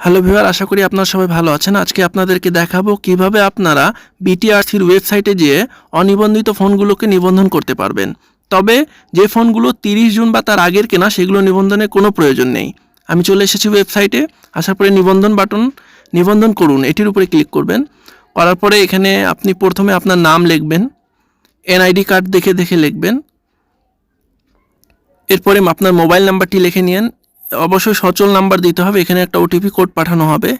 Hello viewer আশা করি আপনারা সবাই ভালো আছেন। আজকে আপনাদেরকে দেখাবো কীভাবে আপনারা বিটিআরসির ওয়েবসাইটে যেয়ে অনিবন্ধিত ফোনগুলোকে নিবন্ধন করতে পারবেন। তবে যে ফোনগুলো তিরিশ জুন বা তার আগের কেনা, সেগুলো নিবন্ধনের কোনো প্রয়োজন নেই। আমি চলে এসেছি ওয়েবসাইটে আসার পরে নিবন্ধন বাটন নিবন্ধন করুন। এটির উপরে ক্লিক করবেন। করার পরে এখানে আপনি প্রথমে আপনার নাম লিখবেন। এনআইডি কার্ড দেখে দেখে লিখবেন। এরপরে আপনার মোবাইল নাম্বারটি লিখে নিন অবশ্যই সচল নাম্বার দিতে হবে। এখানে একটা ওটিপি কোড পাঠানো হবে।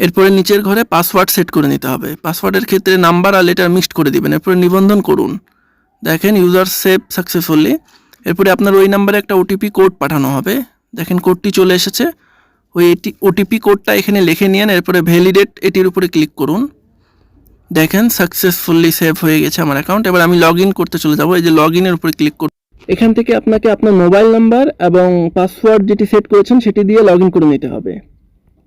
এরপরে নিচের ঘরে পাসওয়ার্ড সেট করে নিতে হবে। পাসওয়ার্ডের ক্ষেত্রে নাম্বার আর লেটার মিক্সড করে দিবেন। এরপরে নিবন্ধন করুন। দেখেন ইউজার সেভ সাকসেসফুলি এরপরে আপনার ওই নাম্বারে একটা ওটিপি কোড পাঠানো হবে। দেখেন, কোডটি চলে এসেছে। ওই এটি ওটিপি কোডটা এখানে লিখে নিন এরপরে ভ্যালিডেট এটির উপরে ক্লিক করুন। দেখেন সাকসেসফুলি সেভ হয়ে গেছে আমার অ্যাকাউন্ট এবার আমি লগ করতে চলে যাব। এই যে লগ ইনের উপরে ক্লিক করুন। এখান থেকে আপনাকে আপনার মোবাইল নাম্বার এবং পাসওয়ার্ড যেটি সেট করেছেন সেটি দিয়ে লগ করে নিতে হবে।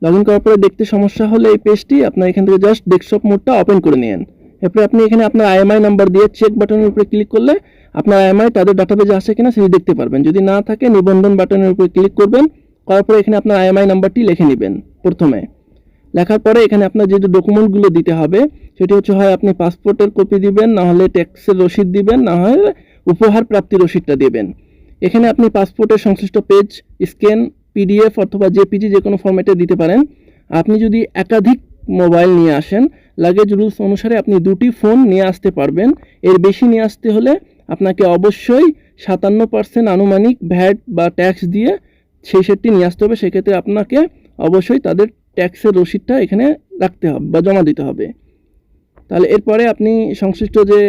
লগ করার পরে দেখতে সমস্যা হলে এই পেজটি আপনার এখান থেকে জাস্ট ডেস্কটপ মোডটা ওপেন করে নিন এরপরে আপনি এখানে আপনার আইএমআই নাম্বার দিয়ে চেক বাটনের উপরে ক্লিক করলে আপনার আইএমআই তাদের ডাটাবেজে আসে কিনা সেটি দেখতে পারবেন। যদি না থাকে, নিবন্ধন বাটনের উপরে ক্লিক করবেন। করার পরে এখানে আপনার আইএমআই নাম্বারটি লিখে নেবেন প্রথমে। লেখার পরে এখানে আপনার যে ডকুমেন্টগুলো দিতে হবে, সেটি হচ্ছে হয় আপনি পাসপোর্টের কপি দিবেন, না হলে ট্যাক্সের রসিদ দিবেন, না হলে উপহার প্রাপ্তি রসিদটা দেবেন। এখানে আপনি পাসপোর্টের সংশ্লিষ্ট পেজ, স্ক্যান, পিডিএফ অথবা জেপিজি যে কোনো ফরম্যাটে দিতে পারেন। আপনি যদি একাধিক মোবাইল নিয়ে আসেন লাগেজ রুলস অনুসারে আপনি দুটি ফোন নিয়ে আসতে পারবেন। এর বেশি নিয়ে আসতে হলে আপনাকে অবশ্যই সাতান্ন পার্সেন্ট আনুমানিক ভ্যাট বা ট্যাক্স দিয়ে সেই সেটটি নিয়ে আসতে হবে। সেক্ষেত্রে আপনাকে অবশ্যই তাদের ট্যাক্সের রসিদটা এখানে রাখতে হবে বা জমা দিতে হবে। তাহলে এরপরে আপনি সংশ্লিষ্ট যে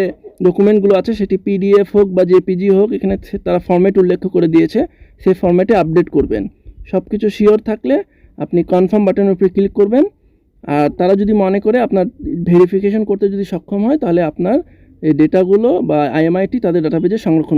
ডকুমেন্টগুলো আছে, সেটি পিডিএফ হোক বা জেপিজি হোক, এখানে তারা ফর্ম্যাট উল্লেখ করে দিয়েছে, সেই ফর্ম্যাটে আপডেট করবেন। সব কিছু শিওর থাকলে আপনি কনফার্ম বাটনের উপরে ক্লিক করবেন। আর তারা যদি মনে করে আপনার ভেরিফিকেশন করতে যদি সক্ষম হয়, তাহলে আপনার এই ডেটাগুলো বা আইএমআইটি তাদের ডাটাবেজে সংরক্ষণ